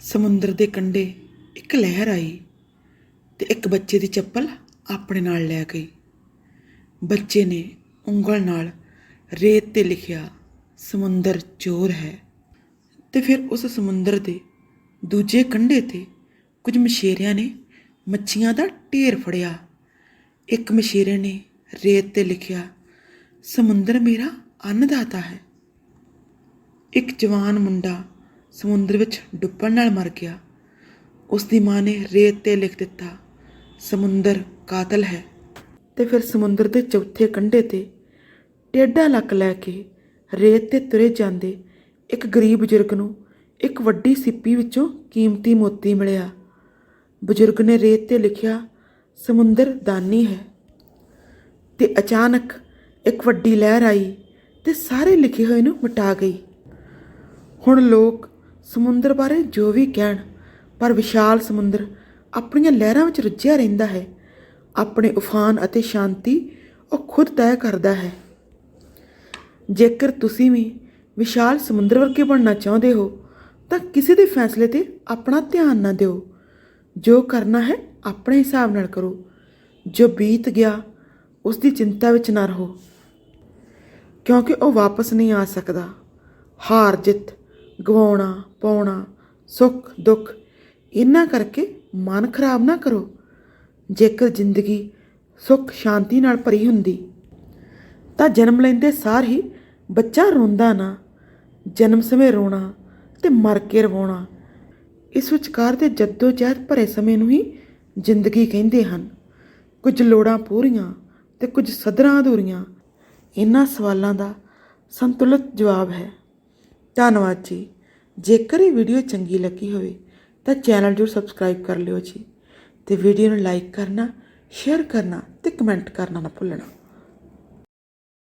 ਸਮੁੰਦਰ ਦੇ ਕੰਢੇ ਇੱਕ ਲਹਿਰ ਆਈ ਤੇ ਇੱਕ ਬੱਚੇ ਦੀ ਚੱਪਲ ਆਪਣੇ ਨਾਲ ਲੈ ਗਈ। ਬੱਚੇ ਨੇ ਉਂਗਲ ਨਾਲ ਰੇਤ ਤੇ ਲਿਖਿਆ, ਸਮੁੰਦਰ ਚੋਰ ਹੈ। ਤੇ ਫਿਰ ਉਸ ਸਮੁੰਦਰ ਦੇ ਦੂਜੇ ਕੰਢੇ ਤੇ ਕੁਝ ਮਛੇਰਿਆਂ ਨੇ ਮੱਛੀਆਂ ਦਾ ਢੇਰ ਫੜਿਆ। ਇੱਕ ਮਛੇਰੇ ਨੇ ਰੇਤ ਤੇ ਲਿਖਿਆ, ਸਮੁੰਦਰ ਮੇਰਾ ਅੰਨਦਾਤਾ ਹੈ। ਇੱਕ ਜਵਾਨ ਮੁੰਡਾ ਸਮੁੰਦਰ ਵਿੱਚ ਡੁੱਬਣ ਨਾਲ ਮਰ ਗਿਆ। ਉਸ ਦੀ ਮਾਂ ਨੇ ਰੇਤ ਤੇ ਲਿਖ ਦਿੱਤਾ, ਸਮੁੰਦਰ ਕਾਤਲ ਹੈ। ਤੇ ਫਿਰ ਸਮੁੰਦਰ ਦੇ ਚੌਥੇ ਕੰਢੇ ਤੇ ਟੇਢਾ ਲੱਕ ਲੈ ਕੇ ਰੇਤ ਤੇ ਤੁਰੇ ਜਾਂਦੇ ਇੱਕ ਗਰੀਬ ਬਜ਼ੁਰਗ ਨੂੰ ਇੱਕ ਵੱਡੀ ਸਿੱਪੀ ਵਿੱਚੋਂ ਕੀਮਤੀ ਮੋਤੀ ਮਿਲਿਆ। ਬਜ਼ੁਰਗ ਨੇ ਰੇਤ ਤੇ ਲਿਖਿਆ, ਸਮੁੰਦਰ ਦਾਨੀ ਹੈ। ਤੇ ਅਚਾਨਕ ਇੱਕ ਵੱਡੀ ਲਹਿਰ ਆਈ ਤੇ ਸਾਰੇ ਲਿਖੇ ਹੋਏ ਨੂੰ ਮਿਟਾ ਗਈ। ਹੁਣ ਲੋਕ ਸਮੁੰਦਰ ਬਾਰੇ ਜੋ ਵੀ ਕਹਿਣ, ਪਰ ਵਿਸ਼ਾਲ ਸਮੁੰਦਰ ਆਪਣੀਆਂ ਲਹਿਰਾਂ ਵਿੱਚ ਰੁੱਝਿਆ ਰਹਿੰਦਾ ਹੈ। ਆਪਣੇ ਉਫਾਨ ਅਤੇ ਸ਼ਾਂਤੀ ਉਹ ਖੁਦ ਤੈਅ ਕਰਦਾ ਹੈ। ਜੇਕਰ ਤੁਸੀਂ ਵੀ ਵਿਸ਼ਾਲ ਸਮੁੰਦਰ ਵਰਗੇ ਬਣਨਾ ਚਾਹੁੰਦੇ ਹੋ, ਤਾਂ ਕਿਸੇ ਦੇ ਫੈਸਲੇ ਤੇ ਆਪਣਾ ਧਿਆਨ ਨਾ ਦਿਓ। ਜੋ ਕਰਨਾ ਹੈ, ਆਪਣੇ ਹਿਸਾਬ ਨਾਲ ਕਰੋ। ਜੋ ਬੀਤ ਗਿਆ ਉਸ ਦੀ ਚਿੰਤਾ ਵਿੱਚ ਨਾ ਰਹੋ। ਕਿਉਂਕਿ ਉਹ ਵਾਪਸ ਨਹੀਂ ਆ ਸਕਦਾ। ਹਾਰ ਜਿੱਤ ਗਵਾਉਣਾ, ਪਾਉਣਾ, ਸੁੱਖ, ਦੁੱਖ, ਇਹਨਾਂ ਕਰਕੇ ਮਨ ਖਰਾਬ ਨਾ ਕਰੋ। ਜੇਕਰ ਜ਼ਿੰਦਗੀ ਸੁੱਖ, ਸ਼ਾਂਤੀ ਨਾਲ ਭਰੀ ਹੁੰਦੀ, ਤਾਂ ਜਨਮ ਲੈਂਦੇ ਸਾਰ ਹੀ ਬੱਚਾ ਰੋਂਦਾ ਨਾ। ਜਨਮ ਸਮੇਂ ਰੋਣਾ ਤੇ ਮਰ ਕੇ ਰਵਾਉਣਾ, ਇਸ ਵਿਚਕਾਰ ਦੇ ਜੱਦੋ ਜਹਿਦ ਭਰੇ ਸਮੇਂ ਨੂੰ ਹੀ ਜ਼ਿੰਦਗੀ ਕਹਿੰਦੇ ਹਨ। ਕੁਝ ਲੋੜਾਂ ਪੂਰੀਆਂ ਤੇ ਕੁਝ ਸਦਰਾਂ ਅਧੂਰੀਆਂ, ਇਹਨਾਂ ਸਵਾਲਾਂ ਦਾ ਸੰਤੁਲਿਤ ਜਵਾਬ ਹੈ। ਧੰਨਵਾਦ ਜੀ। ਜੇਕਰ ਇਹ ਵੀਡੀਓ ਚੰਗੀ ਲੱਗੀ ਹੋਵੇ, ਤਾਂ ਚੈਨਲ ਜਰੂਰ ਸਬਸਕ੍ਰਾਈਬ ਕਰ ਲਿਓ ਜੀ। ਤੇ ਵੀਡੀਓ ਨੂੰ ਲਾਈਕ ਕਰਨਾ, ਸ਼ੇਅਰ ਕਰਨਾ ਤੇ ਕਮੈਂਟ ਕਰਨਾ ਨਾ ਭੁੱਲਣਾ।